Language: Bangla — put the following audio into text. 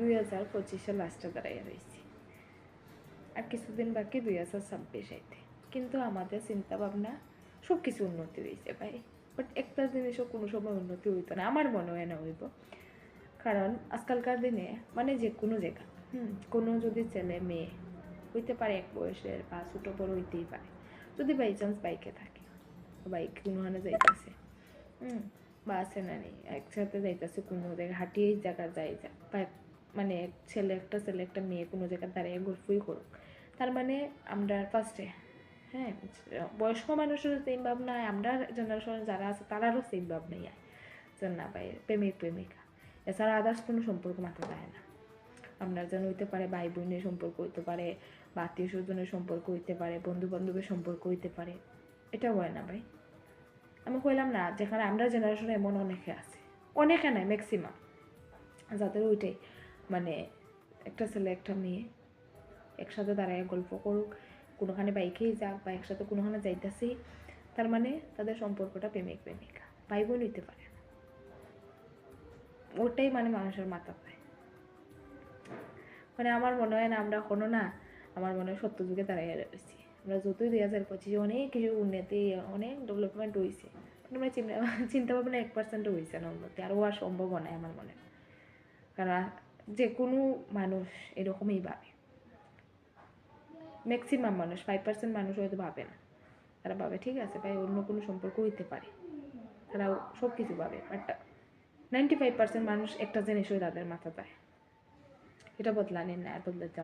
দুই হাজার পঁচিশের লাস্টে দাঁড়াইয়া রয়েছি আর কিছুদিন বাকি দুই হাজার ছাব্বিশ আইতে। কিন্তু আমাদের চিন্তা ভাবনা সব কিছু উন্নতি হয়েছে ভাই। বাট একটা জিনিসও কোনো সময় উন্নতি হইতো না, আমার মনে হয় না হইব। কারণ আজকালকার দিনে মানে যে কোনো জায়গা, হুম, কোনো যদি ছেলে মেয়ে হইতে পারে এক বয়সের বা ছোটো বড় হইতেই পারে। যদি বাই চান্স বাইকে থাকে বাইক কোনোখানে যাইতেছে, হুম বা আছে না নেই একসাথে যাইতেছে কোনো জায়গায় হাঁটিয়ে জায়গা যাই যা বা মানে ছেলে একটা ছেলে একটা মেয়ে কোনো জায়গায় দাঁড়িয়ে গল্পই করুক। তার মানে আমরা ফার্স্টে হ্যাঁ বয়স্ক মানুষেরও সেম ভাবনা আমরা জেনারেশনে যারা আছে তারারও সেম ভাবনাই হয় যে না ভাই, প্রেমিক, প্রেমিকা। এছাড়া আদার্স কোনো সম্পর্ক মাথা যায় না। আপনার যেন হইতে পারে ভাই বোনের সম্পর্ক হইতে পারে, বা আত্মীয় স্বজনের সম্পর্ক হইতে পারে বন্ধু বান্ধবের সম্পর্ক হইতে পারে, এটা হয় না ভাই। আমি কইলাম না, যেখানে আমরা জেনারেশনে এমন অনেকে আছে। অনেকে নাই ম্যাক্সিমাম যাদের ওইটাই। মানে একটা ছেলে, একটা মেয়ে একসাথে দাঁড়ায় গল্প করুক, কোনোখানে বাইকেই যাক বা একসাথে কোনোখানে যাইতেছি, তার মানে তাদের সম্পর্কটা প্রেমিক প্রেমিকা ভাই বোন হইতে পারে না। ওটাই মানে মানুষের মাথা পায়। মানে আমার মনে হয় না, আমরা কোনো না, আমার মনে হয় সত্য যুগে দাঁড়িয়ে রয়েছি। আমরা যতই দুই হাজার পঁচিশে অনেক কিছু উন্নতি, অনেক ডেভেলপমেন্ট হয়েছে আমরা চিন্তা চিন্তা ভাবনা এক পার্সেন্টও হয়েছে না উন্নতি আর হওয়ার সম্ভব নয় আমার মনে। কারণ যে কোনো মানুষ এরকমই ভাবে। ম্যাক্সিমাম মানুষ ফাইভ পার্সেন্ট মানুষ হয়তো ভাবে না। তারা ভাবে, ঠিক আছে ভাই, অন্য কোনো সম্পর্ক হইতে পারে। তারাও সব কিছু ভাবে বাট নাইনটি ফাইভ পার্সেন্ট মানুষ একটা জিনিসই তাদের মাথা দেয় এটা বদলানি না, আর বদলাতে